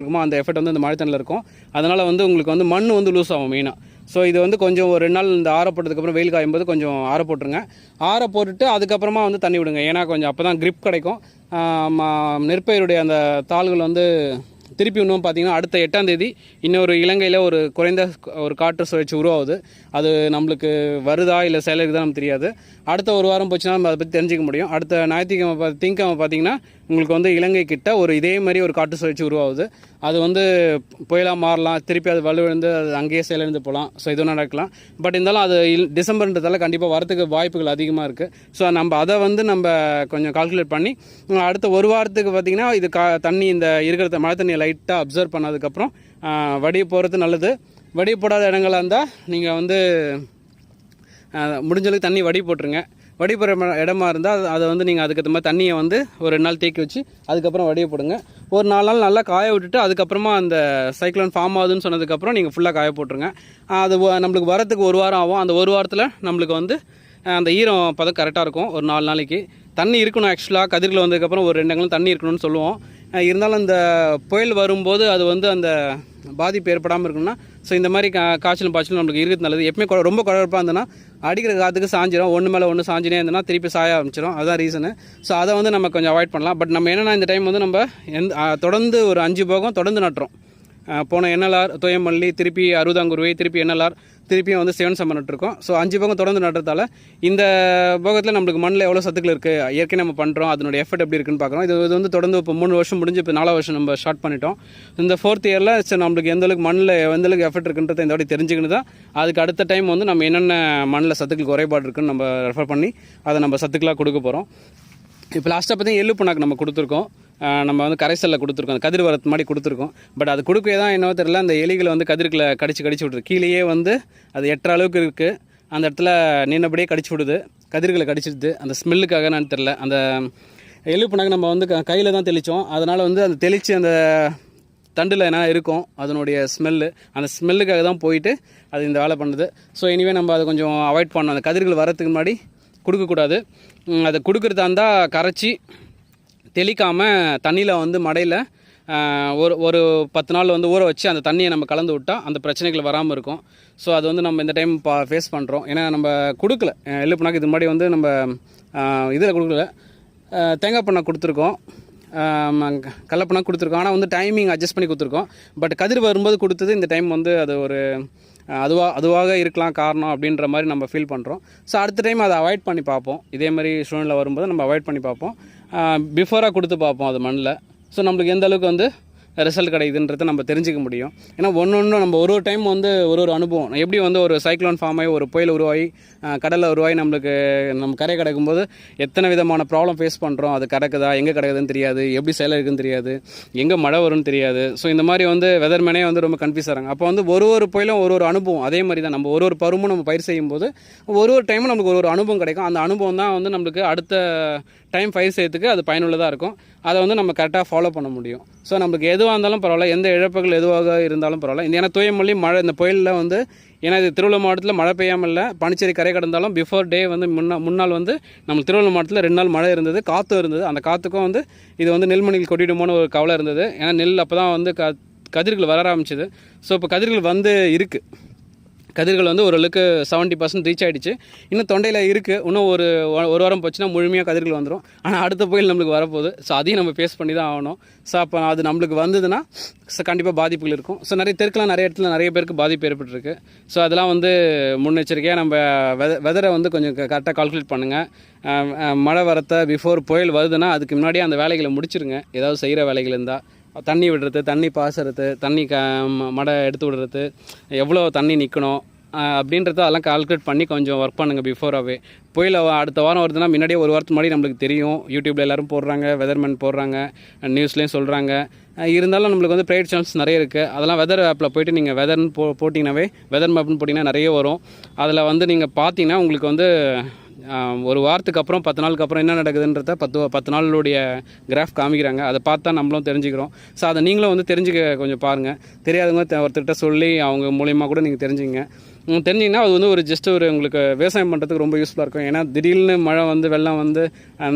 இருக்குமோ அந்த எஃபெக்ட் வந்து இந்த மழை இருக்கும். அதனால் வந்து உங்களுக்கு வந்து மண் வந்து லூஸ் ஆகும் மெயினாக ஸோ இது வந்து கொஞ்சம் ஒரு ரெண்டு நாள் இந்த ஆற போட்டதுக்கப்புறம் வெயில் காயும் போது கொஞ்சம் ஆற போட்டுருங்க. ஆற போட்டுட்டு அதுக்கப்புறமா வந்து தண்ணி விடுங்க. ஏன்னா கொஞ்சம் அப்போ தான் கிரிப் கிடைக்கும் நெற்பயிருடைய அந்த தாள்கள் வந்து திருப்பி இன்னும் பார்த்தீங்கன்னா அடுத்த எட்டாம் தேதி இன்னொரு இலங்கையில் ஒரு குறைந்த ஒரு காற்று சுழற்சி உருவாகுது. அது நம்மளுக்கு வருதா இல்லை செயலுக்கு நமக்கு தெரியாது. அடுத்த ஒரு வாரம் போச்சுன்னா நம்ம அதை பற்றி தெரிஞ்சிக்க முடியும். அடுத்த ஞாயிற்றுக்கிழமை பார்த்து திங்கக்கிழமை பார்த்தீங்கன்னா உங்களுக்கு வந்து இலங்கை கிட்ட ஒரு இதே மாதிரி ஒரு காற்று சுழற்சி உருவாகுது. அது வந்து புயலாக மாறலாம் திருப்பி அது வலுவிழுந்து அது அங்கேயே செயலிழந்து போகலாம் ஸோ இதுவும் நடக்கலாம். பட் இருந்தாலும் அது இல்- டிசம்பர்ன்றதால கண்டிப்பாக வரத்துக்கு வாய்ப்புகள் அதிகமாக இருக்குது ஸோ நம்ம அதை வந்து நம்ம கொஞ்சம் கால்குலேட் பண்ணி அடுத்த ஒரு வாரத்துக்கு பார்த்திங்கன்னா இது கா தண்ணி இந்த இருக்கிற மழை தண்ணியை லைட்டாக அப்சர்வ் பண்ணதுக்கப்புறம் வடிய போகிறது நல்லது. வடி போடாத இடங்களாக இருந்தால் நீங்கள் வந்து முடிஞ்சளவுக்கு தண்ணி வடி போட்டுருங்க. வடிபடுற இடமா இருந்தால் அதை வந்து நீங்கள் அதுக்கேற்ற மாதிரி தண்ணியை வந்து ஒரு ரெண்டு நாள் தேக்கி வச்சு அதுக்கப்புறம் வடிய போடுங்க. ஒரு நாலு நாள் நல்லா காய விட்டுட்டு அதுக்கப்புறமா அந்த சைக்ளோன் ஃபார்ம் ஆகுதுன்னு சொன்னதுக்கப்புறம் நீங்கள் ஃபுல்லாக காய போட்டுருங்க. அது வ- நம்மளுக்கு வரத்துக்கு ஒரு வாரம் ஆகும். அந்த ஒரு வாரத்தில் நம்மளுக்கு வந்து அந்த ஈரம் பதம் கரெக்டாக இருக்கும். ஒரு நாலு நாளைக்கு. தண்ணி இருக்கணும் ஆக்சுவலாக கதிரில் வந்ததுக்கப்புறம் ஒரு ரெண்டு அங்கலம் தண்ணி இருக்கணும்னு சொல்லுவோம். இருந்தாலும் அந்த புயல் வரும்போது அது வந்து அந்த பாதிப்பு ஏற்படாமல் இருக்கணும்னா ஸோ இந்த மாதிரி கா காய்ச்சலும் பாய்ச்சலும் நம்மளுக்கு இருக்கிறது நல்லது. எப்பவுமே ரொம்ப குழப்பாக இருந்ததுன்னா அடிக்கிற காற்றுக்கு சாஞ்சிரும். ஒன்று மேலே ஒன்று சாஞ்சினே இருந்தனா திருப்பி சாய ஆரம்பிச்சிடும் அதுதான் ரீசனு ஸோ அதை வந்து நம்ம கொஞ்சம் அவாய்ட் பண்ணலாம். பட் நம்ம என்னென்னா இந்த டைம் வந்து நம்ம எந்த தொடர்ந்து ஒரு அஞ்சு போகம் தொடர்ந்து நட்டுறோம். போன என்எல்ஆர் தோயமல்லி திருப்பி அறுபதாங்குருவை திருப்பி என்எல்ஆர் திருப்பியும் வந்து செவன் சம்மர் நட்டுருக்கோம் ஸோ அஞ்சு போகம் தொடர்ந்து நடுறதால இந்த போகத்தில் நம்மளுக்கு மண்ணில் எவ்வளோ சத்துக்கள் இருக்குது ஏற்கனவே நம்ம பண்ணுறோம் அதனுடைய எஃபர்ட் எப்படி இருக்குன்னு பார்க்குறோம். இது வந்து தொடர்ந்து இப்போ மூணு வருஷம் முடிஞ்சு இப்போ நாலாவது வருஷம் நம்ம ஸ்டார்ட் பண்ணிட்டோம். இந்த ஃபோர்த் இயரில் சரி நம்மளுக்கு எந்த அளவுக்கு மண்ணில் எந்த அளவுக்கு எஃபெக்ட் இருக்குன்றதை இந்த வாட்டி தெரிஞ்சுக்கிட்டு தான். அதுக்கு அடுத்த டைம் வந்து நம்ம என்னென்ன மண்ணில் சத்துக்கள் குறைபாடு இருக்குன்னு நம்ம ரெஃபர் பண்ணி அதை நம்ம சத்துக்களாக கொடுக்க போகிறோம் இப்போ லாஸ்ட்டாக பார்த்தீங்கன்னா எள்ளு புண்ணாக்கு நம்ம கொடுத்துருக்கோம். நம்ம வந்து கரைசலில் கொடுத்துருக்கோம். அந்த கதிர் வரத்து மாதிரி கொடுத்துருக்கோம். பட் அது கொடுக்கவே தான் என்னவோ தெரியல அந்த எலிகளை வந்து கதிர்களை கடிச்சு கடிச்சு விடுது. கீழேயே வந்து அது எட்டுற அளவுக்கு இருக்குது அந்த இடத்துல நின்னபடியே கடிச்சு விடுது. கதிர்களை கடிச்சிடுது. அந்த ஸ்மெல்லுக்காக நான் தெரில அந்த எள்ளு நம்ம வந்து கையில் தான் தெளித்தோம் அதனால் வந்து அந்த தெளித்து அந்த தண்டில் என்ன இருக்கும்? அதனுடைய ஸ்மெல்லு அந்த ஸ்மெல்லுக்காக தான் போயிட்டு அது இந்த வேலை பண்ணுது. ஸோ இனிவே நம்ம அதை கொஞ்சம் அவாய்ட் பண்ணணும். அந்த கதிர்கள் வரத்துக்கு முன்னாடி கொடுக்கக்கூடாது. அதை கொடுக்குறதா இருந்தால் கரைச்சி தெளிக்காமல் தண்ணியில் வந்து மடையில் ஒரு ஒரு பத்து நாள் வந்து ஊற வச்சு அந்த தண்ணியை நம்ம கலந்து விட்டால் அந்த பிரச்சனைகள் வராமல் இருக்கும். ஸோ அது வந்து நம்ம இந்த டைம் பா ஃபேஸ் பண்ணுறோம் ஏன்னா நம்ம கொடுக்கல. எழுப்புனாக்கு இது முன்னாடி வந்து நம்ம இதில் கொடுக்கல. தேங்காய் பண்ணை கொடுத்துருக்கோம். கல்லப்பணம் கொடுத்துருக்கோம். ஆனால் வந்து டைமிங் அட்ஜஸ்ட் பண்ணி கொடுத்துருக்கோம். பட் கதிர் வரும்போது கொடுத்தது இந்த டைம் வந்து அது ஒரு அதுவாக அதுவாக இருக்கலாம் காரணம் அப்படின்ற மாதிரி நம்ம ஃபீல் பண்ணுறோம் ஸோ அடுத்த டைம் அதை அவாய்ட் பண்ணி பார்ப்போம். இதே மாதிரி சூழ்நிலை வரும்போது நம்ம அவாய்ட் பண்ணி பார்ப்போம். பிஃபோராக கொடுத்து பார்ப்போம் அது மண்ணில். ஸோ நம்மளுக்கு எந்த அளவுக்கு வந்து ரிசல்ட் கிடைக்குதுன்றதை நம்ம தெரிஞ்சுக்க முடியும். ஏன்னா ஒன்று ஒன்று நம்ம ஒரு ஒரு டைம் வந்து ஒரு ஒரு அனுபவம். எப்படி வந்து ஒரு சைக்ளோன் ஃபார்ம் ஆகி ஒரு புயல் உருவாகி கடலில் உருவாகி நம்மளுக்கு நம்ம கரை கிடக்கும்போது எத்தனை விதமான ப்ராப்ளம் ஃபேஸ் பண்ணுறோம் அது கிடக்குதா? எங்கே கிடக்குதுன்னு தெரியாது. எப்படி செயல் இருக்குன்னு தெரியாது. எங்கே மழை வரும்னு தெரியாது. ஸோ இந்த மாதிரி வந்து வெதர்மேனே வந்து ரொம்ப கன்ஃபியூஸ் ஆகிறாங்க அப்போ வந்து ஒரு ஒரு புயலும் ஒரு ஒரு அனுபவம். அதே மாதிரி தான். நம்ம ஒரு ஒரு பருவமும் நம்ம பயிர் செய்யும்போது ஒரு ஒரு டைமும் நமக்கு ஒரு ஒரு அனுபவம் கிடைக்கும். அந்த அனுபவம் தான் வந்து நம்மளுக்கு அடுத்த டைம் ஃபைவ் செய்யறதுக்கு அது பயனுள்ளதாக இருக்கும். அதை வந்து நம்ம கரெக்டாக ஃபாலோ பண்ண முடியும். ஸோ நமக்கு எதுவாக இருந்தாலும் பரவாயில்ல. எந்த இழப்புகள் எதுவாக இருந்தாலும் பரவாயில்ல. இந்த ஏன்னா தூயமல்லி மழை இந்த புயலில் வந்து ஏன்னா இது திருவள்ளூர் மாவட்டத்தில் மழை பெய்யாமல் இல்லை பனிச்சேரி கரை கடந்தாலும் பிஃபோர் டே வந்து முன்னா முன்னாள் வந்து நம்ம திருவள்ளூர் மாவட்டத்தில் ரெண்டு நாள் மழை இருந்தது காற்றும் இருந்தது. அந்த காற்றுக்கும் வந்து இது வந்து நெல்மணிகள் கொட்டிடுமோன்னு ஒரு கவலை இருந்தது. ஏன்னா நெல் அப்போ தான் வந்து க கதிர்கள் வர ஆரம்பிச்சது. ஸோ இப்போ கதிர்கள் வந்து இருக்குது கதிர்கள் வந்து ஓரளவுக்கு செவன்ட்டி பர்சன்ட் ரீச் ஆகிடுச்சு இன்னும் தொண்டையில் இருக்குது இன்னும் ஒரு ஒரு வாரம் போச்சுன்னா முழுமையாக கதிர்கள் வந்துடும் ஆனால் அடுத்த புயல் நம்மளுக்கு வரப்போகுது. ஸோ அதையும் நம்ம ஃபேஸ் பண்ணி தான் ஆகணும். ஸோ அப்போ அது நம்மளுக்கு வந்ததுன்னா ஸோ கண்டிப்பாக பாதிப்புகள் இருக்கும். ஸோ நிறைய தெருக்கெலாம் நிறைய இடத்துல நிறைய பேருக்கு பாதிப்பு ஏற்பட்டுருக்கு. ஸோ அதெல்லாம் வந்து முன்னெச்சரிக்கையாக நம்ம வெத வெதரை வந்து கொஞ்சம் கரெக்டாக கால்குலேட் பண்ணுங்கள் மழை வரத்த பிஃபோர் புயல் வருதுன்னா அதுக்கு முன்னாடியே அந்த வேலைகளை முடிச்சிருங்க. ஏதாவது செய்கிற வேலைகள் இருந்தால் தண்ணி விடுறது தண்ணி பாசுறது தண்ணி க ம- மடை எடுத்து விடுறது எவ்வளோ தண்ணி நிற்கணும் அப்படின்றத அதெல்லாம் கால்குலேட் பண்ணி கொஞ்சம் ஒர்க் பண்ணுங்கள் பிஃபோராகவே புயல் அடுத்த வாரம் வருதுன்னா முன்னாடியே ஒரு வாரத்துக்கு முன்னாடி நம்மளுக்கு தெரியும். யூடியூப்பில் எல்லாரும் போடுறாங்க வெதர்மேன் போடுறாங்க நியூஸ்லேயும் சொல்கிறாங்க இருந்தாலும் நம்மளுக்கு வந்து ப்ரைவேட் சேனல்ஸ் நிறைய இருக்குது அதெல்லாம் வெதர் ஆப்பில் போயிட்டு நீங்கள் வெதர்னு போ போட்டிங்கனாவே வெதர் மேப்னு போட்டிங்கன்னா நிறைய வரும். அதில் வந்து நீங்கள் பார்த்தீங்கன்னா உங்களுக்கு வந்து ஒரு வாரத்துக்கு அப்புறம் பத்து நாளுக்கு அப்புறம் என்ன நடக்குதுன்றத பத்து பத்து நாளுடைய கிராஃப் காமிக்கிறாங்க. அதை பார்த்தா நம்மளும் தெரிஞ்சுக்கிறோம். ஸோ அதை நீங்களும் வந்து தெரிஞ்சுக்க கொஞ்சம் பாருங்கள் தெரியாதவங்க ஒருத்தர்கிட்ட சொல்லி அவங்க மூலியமாக கூட நீங்கள் தெரிஞ்சுங்க. தெரிஞ்சிங்கன்னா அது வந்து ஒரு ஜஸ்ட் ஒரு உங்களுக்கு விவசாயம் பண்ணுறதுக்கு ரொம்ப யூஸ்ஃபுல்லாக இருக்கும். ஏன்னா திடீர்னு மழை வந்து வெள்ளம் வந்து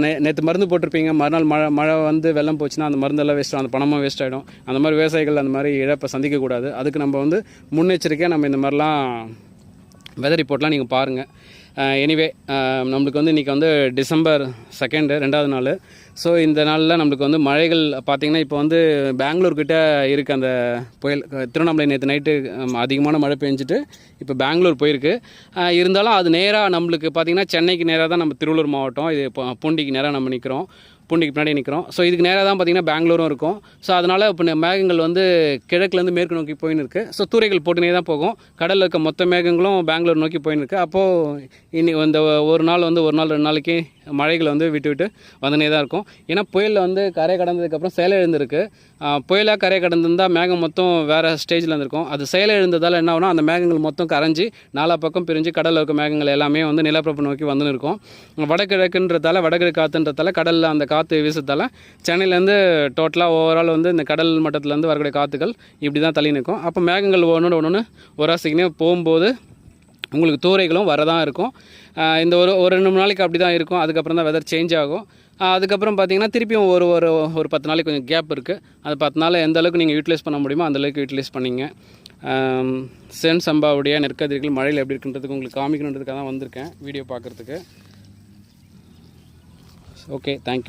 நே நேற்று மருந்து போட்டிருப்பீங்க. மறுநாள் மழை மழை வந்து வெள்ளம் போச்சுன்னா அந்த மருந்தெல்லாம் வேஸ்ட் அந்த பணமும் வேஸ்ட் ஆகிடும் அந்த மாதிரி விவசாயிகள் அந்த மாதிரி இழப்பை சந்திக்கக்கூடாது. அதுக்கு நம்ம வந்து முன்னெச்சரிக்கையாக நம்ம இந்த மாதிரிலாம் வெதர் ரிப்போர்ட்லாம் நீங்கள் பாருங்கள் எனிவே நம்மளுக்கு வந்து இன்றைக்கி வந்து டிசம்பர் செகண்டு ரெண்டாவது நாள். ஸோ இந்த நாளில் நம்மளுக்கு வந்து மழைகள் பார்த்திங்கன்னா இப்போ வந்து பெங்களூர் கிட்டே இருக்குது அந்த புயல். திருவண்ணாமலை நேற்று நைட்டு அதிகமான மழை பெஞ்சிட்டு இப்போ பெங்களூர் போயிருக்கு. இருந்தாலும் அது நேராக நம்மளுக்கு பார்த்திங்கன்னா சென்னைக்கு நேராக தான் நம்ம திருவள்ளூர் மாவட்டம் இது இப்போ பூண்டிக்கு நேராக நம்ம நிற்கிறோம் பூண்டிக்கு பின்னாடி நிற்கிறோம் ஸோ இதுக்கு நேராக தான் பார்த்திங்கன்னா பெங்களூரும் இருக்கும். ஸோ அதனால் இப்போ மேகங்கள் வந்து கிழக்குலேருந்து மேற்கு நோக்கி போயின்னு இருக்குது ஸோ தூரைகள் போட்டுனே தான் போகும். கடலில் இருக்க மொத்த மேகங்களும் பெங்களூர் நோக்கி போயின்னு இருக்குது அப்போது இன்னைக்கு இந்த ஒரு நாள் வந்து ஒரு நாள் ரெண்டு நாளைக்கு மழைகள் வந்து விட்டு விட்டு வந்துனே தான் இருக்கும். ஏன்னா புயலில் வந்து கரை கடந்ததுக்கப்புறம் செயல் எழுந்திருக்கு. புயலாக கரை கடந்திருந்தால் மேகம் மொத்தம் வேறு ஸ்டேஜில் இருந்திருக்கும். அது செயல் எழுந்ததால் என்ன ஆகும்னா அந்த மேகங்கள் மொத்தம் கரைஞ்சி நாலா பக்கம் பிரிஞ்சு கடலில் இருக்க மேகங்கள் எல்லாமே வந்து நிலப்பரப்பு நோக்கி வந்துன்னு இருக்கும். வடகிழக்குன்றதால வடகிழக்கு காற்றுன்றதால கடலில் அந்த காற்று வீசுறதால சென்னையிலேருந்து டோட்டலாக ஓவரால் வந்து இந்த கடல் மட்டத்துலேருந்து வரக்கூடிய காற்றுகள் இப்படி தான் தள்ளி நிற்கும். அப்போ மேகங்கள் ஒன்று ஒன்று ஒராசிக்கினே போகும்போது உங்களுக்கு தூரைகளும் வரதான் இருக்கும். இந்த ஒரு ஒரு ரெண்டு மூணு நாளைக்கு அப்படி தான் இருக்கும். அதுக்கப்புறம் தான் வெதர் சேஞ்ச் ஆகும். அதுக்கப்புறம் பார்த்தீங்கன்னா திருப்பியும் ஒரு ஒரு ஒரு பத்து நாளைக்கு கொஞ்சம் கேப் இருக்குது அது பத்து நாள் எந்த அளவுக்கு நீங்கள் யூட்டிலைஸ் பண்ண முடியுமோ அந்த அளவுக்கு யூட்டிலைஸ் பண்ணிங்க. சென் சம்பாவுடைய நெற்கதிர்கள் மழையில் எப்படி இருக்குன்றதுக்கு உங்களுக்கு காமிக்கணுன்றதுக்காக தான் வந்திருக்கேன். வீடியோ பார்க்குறதுக்கு. Okay thank you